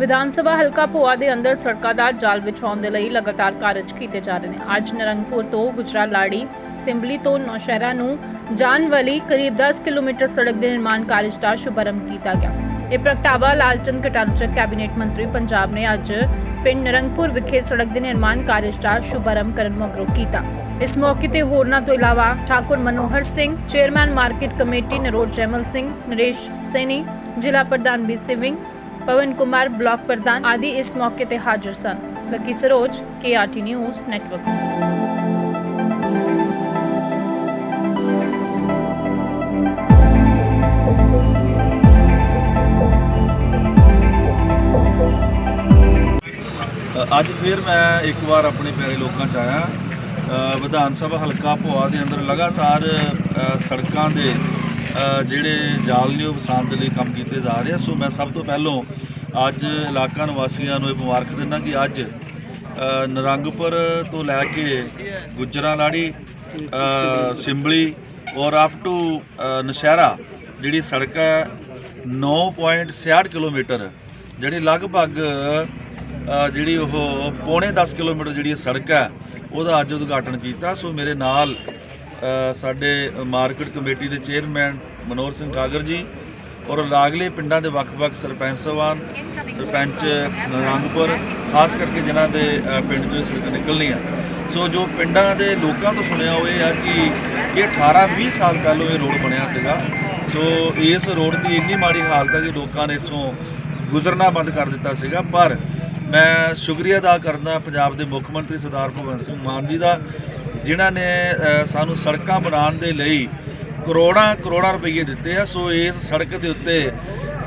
ਵਿਧਾਨ ਸਭਾ ਹਲਕਾ ਭੋਆ ਦੇ ਅੰਦਰ ਸੜਕਾਂ ਦਾ ਜਾਲ ਵਿਛਾਉਣ ਦੇ ਲਈ ਲਗਾਤਾਰ ਕਾਰਜ ਕੀਤੇ ਜਾ ਰਹੇ ਨੇ। ਅੱਜ ਨਰੰਗਪੁਰ ਤੋਂ ਗੁਜਰਾ ਲਾੜੀ ਸਿੰਬਲੀ ਤੋਂ ਨੌਸ਼ਹਿਰਾ ਨੂੰ ਜਾਣ ਵਾਲੀ ਕਰੀਬ 10 ਕਿਲੋਮੀਟਰ ਸੜਕ ਦੇ ਨਿਰਮਾਣ ਕਾਰਜ ਦਾ ਸ਼ੁਭਾਰੰਭ ਕੀਤਾ ਗਿਆ। ਇਹ ਪ੍ਰਗਟਾਵਾ ਲਾਲਚੰਦ ਕਟਾਰੂਚਕ ਕੈਬਨਿਟ ਮੰਤਰੀ ਪੰਜਾਬ ਨੇ ਅੱਜ ਪਿੰਡ ਨਰੰਗਪੁਰ ਵਿਖੇ ਸੜਕ ਦੇ ਨਿਰਮਾਣ ਕਾਰਜ ਦਾ ਸ਼ੁਭਾਰੰਭ ਕਰਨ ਮਗਰੋਂ ਕੀਤਾ। ਇਸ ਮੌਕੇ ਤੇ ਹੋਰਨਾਂ ਤੋਂ ਇਲਾਵਾ Thakur Manohar Singh, chairman market committee Naroj Jaimal Singh, Naresh Saini, ਜ਼ਿਲ੍ਹਾ ਪ੍ਰਧਾਨ ਬੀ ਸਿੰਘ ਪਵਨ ਕੁਮਾਰ ਬਲਾਕ ਪ੍ਰਧਾਨ ਆਦਿ ਇਸ ਮੌਕੇ ਤੇ ਹਾਜ਼ਰ ਸਨ। Lucky Saroj KRT news network ਅੱਜ ਫਿਰ ਮੈਂ ਇੱਕ ਵਾਰ ਆਪਣੇ ਪਿਆਰੇ ਲੋਕਾਂ ਚ ਆਇਆ। ਵਿਧਾਨ ਸਭਾ ਹਲਕਾ ਭੋਆ ਦੇ ਅੰਦਰ ਲਗਾਤਾਰ ਸੜਕਾਂ ਦੇ ਜਿਹੜੇ ਜਾਲ ਨੇ ਉਹ ਵਸਾਉਣ ਦੇ ਲਈ ਕੰਮ ਕੀਤੇ ਜਾ ਰਹੇ ਆ। ਸੋ ਮੈਂ ਸਭ ਤੋਂ ਪਹਿਲੋਂ ਅੱਜ ਇਲਾਕਾ ਨਿਵਾਸੀਆਂ ਨੂੰ ਇਹ ਮੁਬਾਰਕ ਦਿੰਦਾ ਕਿ ਅੱਜ ਅ, ਨਰੰਗਪੁਰ ਤੋਂ ਲੈ ਕੇ ਗੁਜਰਾਲਾੜੀ ਲਾੜੀ ਸਿੰਬਲੀ ਔਰ ਅਪ ਟੂ ਨਸ਼ਹਿਰਾ ਜਿਹੜੀ ਸੜਕ ਹੈ 9.66 ਕਿਲੋਮੀਟਰ ਜਿਹੜੀ ਲਗਭਗ ਜਿਹੜੀ ਉਹ ਪੌਣੇ 10 ਕਿਲੋਮੀਟਰ ਜਿਹੜੀ ਸੜਕ ਹੈ ਉਹਦਾ ਅੱਜ ਉਦਘਾਟਨ ਕੀਤਾ। ਸੋ ਮੇਰੇ ਨਾਲ ਸਾਡੇ ਮਾਰਕੀਟ ਕਮੇਟੀ ਦੇ ਚੇਅਰਮੈਨ ਮਨੋਹਰ ਸਿੰਘ ਕਾਗਰ ਜੀ ਔਰ ਲਾਗਲੇ ਪਿੰਡਾਂ ਦੇ ਵੱਖ-ਵੱਖ ਸਰਪੰਚ ਸਵਾਨ, ਸਰਪੰਚ ਨਰੰਗਪੁਰ ਖਾਸ ਕਰਕੇ ਜਿਨ੍ਹਾਂ ਦੇ ਪਿੰਡ ਚੋਂ ਸੜਕ ਨਿਕਲਣੀ ਆ ਸੋ ਜੋ ਪਿੰਡਾਂ ਦੇ ਲੋਕਾਂ ਤੋਂ ਸੁਣਿਆ ਉਹ ਇਹ ਆ ਕਿ ਇਹ 18-20 ਸਾਲ ਪਹਿਲਾਂ ਇਹ ਰੋਡ ਬਣਿਆ ਸੀਗਾ, ਸੋ ਇਸ ਰੋਡ ਦੀ ਇੰਨੀ ਮਾੜੀ ਹਾਲਤ ਹੈ ਕਿ ਲੋਕਾਂ ਨੇ ਇੱਥੋਂ ਗੁਜ਼ਰਨਾ ਬੰਦ ਕਰ ਦਿੱਤਾ ਸੀਗਾ। ਪਰ ਮੈਂ ਸ਼ੁਕਰੀਆ ਅਦਾ ਕਰਦਾ ਪੰਜਾਬ ਦੇ ਮੁੱਖ ਮੰਤਰੀ ਸਰਦਾਰ ਭਗਵੰਤ ਸਿੰਘ ਮਾਨ ਜੀ ਦਾ ਜਿਨ੍ਹਾਂ ਨੇ ਸਾਨੂੰ ਸੜਕਾਂ ਬਣਾਉਣ ਦੇ ਲਈ ਕਰੋੜਾਂ ਕਰੋੜਾਂ ਰੁਪਏ ਦਿੱਤੇ ਆ, ਸੋ ਇਸ ਸੜਕ ਦੇ ਉੱਤੇ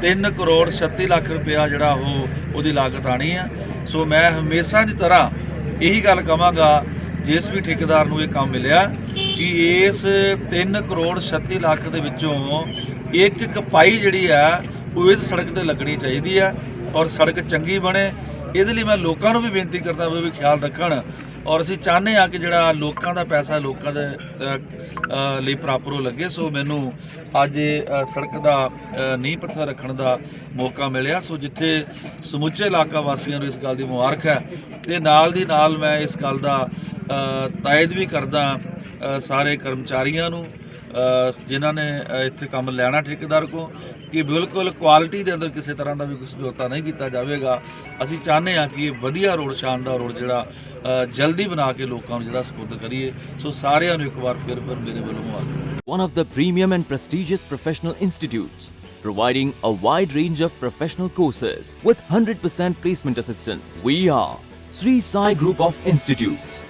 3 ਕਰੋੜ 36 ਲੱਖ ਰੁਪਇਆ ਜਿਹੜਾ ਉਹ ਉਹਦੀ ਲਾਗਤ ਆਣੀ ਆ। ਸੋ ਮੈਂ ਹਮੇਸ਼ਾ ਦੀ ਤਰ੍ਹਾਂ ਇਹੀ ਗੱਲ ਕਵਾਂਗਾ, ਜਿਸ ਵੀ ਠੇਕੇਦਾਰ ਨੂੰ ਇਹ ਕੰਮ ਮਿਲਿਆ, ਕਿ ਇਸ 3 ਕਰੋੜ 36 ਲੱਖ ਦੇ ਵਿੱਚੋਂ ਇੱਕ ਇੱਕ ਪਾਈ ਜਿਹੜੀ ਆ, ਉਹ ਇਸ ਸੜਕ ਤੇ ਲੱਗਣੀ ਚਾਹੀਦੀ ਆ ਔਰ ਸੜਕ ਚੰਗੀ ਬਣੇ। ਇਹਦੇ ਲਈ ਮੈਂ ਲੋਕਾਂ ਨੂੰ ਵੀ ਬੇਨਤੀ ਕਰਦਾ ਵੀ ਖਿਆਲ ਰੱਖਣ ਔਰ ਅਸੀਂ ਚਾਹੁੰਦੇ ਆ ਕਿ ਜਿਹੜਾ ਲੋਕਾਂ ਦਾ ਪੈਸਾ ਲੋਕਾਂ ਦੇ ਲਈ ਪ੍ਰਾਪਰ ਹੋ ਲੱਗੇ, ਸੋ ਮੈਨੂੰ ਅੱਜ ਸੜਕ ਦਾ ਨੀਂਹ ਪੱਥਰ ਰੱਖਣ ਦਾ ਮੌਕਾ ਮਿਲਿਆ। ਸੋ ਜਿੱਥੇ ਸਮੁੱਚੇ ਇਲਾਕਾ ਵਾਸੀਆਂ ਨੂੰ ਇਸ ਗੱਲ ਦੀ ਮੁਬਾਰਕ ਹੈ ਤੇ ਨਾਲ ਦੀ ਨਾਲ ਮੈਂ ਇਸ ਗੱਲ ਦਾ ਤਾਇਦ ਵੀ ਕਰਦਾ ਸਾਰੇ ਕਰਮਚਾਰੀਆਂ ਨੂੰ ਜਿਨ੍ਹਾਂ ਨੇ ਅ, ਇੱਥੇ ਕੰਮ ਲੈਣਾ ਠੇਕੇਦਾਰ ਕੋ ਕਿ ਬਿਲਕੁਲ ਕੁਆਲਿਟੀ ਦੇ ਅੰਦਰ ਕਿਸੇ ਤਰ੍ਹਾਂ ਦਾ ਵੀ ਕੁਝ ਸਮਝੌਤਾ ਨਹੀਂ ਕੀਤਾ ਜਾਵੇਗਾ ਅਸੀਂ ਚਾਹੁੰਦੇ ਹਾਂ ਕਿ ਇਹ ਵਧੀਆ ਰੋਡ ਸ਼ਾਨਦਾਰ ਰੋਡ ਜਿਹੜਾ ਅ, ਜਲਦੀ ਬਣਾ ਕੇ ਲੋਕਾਂ ਨੂੰ ਜਿਹੜਾ ਸਪੁਰਦ ਕਰੀਏ ਸੋ ਸਾਰਿਆਂ ਨੂੰ ਇੱਕ ਵਾਰ ਫਿਰ ਫਿਰ ਮੇਰੇ ਵੱਲੋਂ ਮੁਬਾਰਕ one of the premium and prestigious professional institutes, providing a wide range of professional courses with 100% placement assistance. We are Sri Sai Group of Institutes,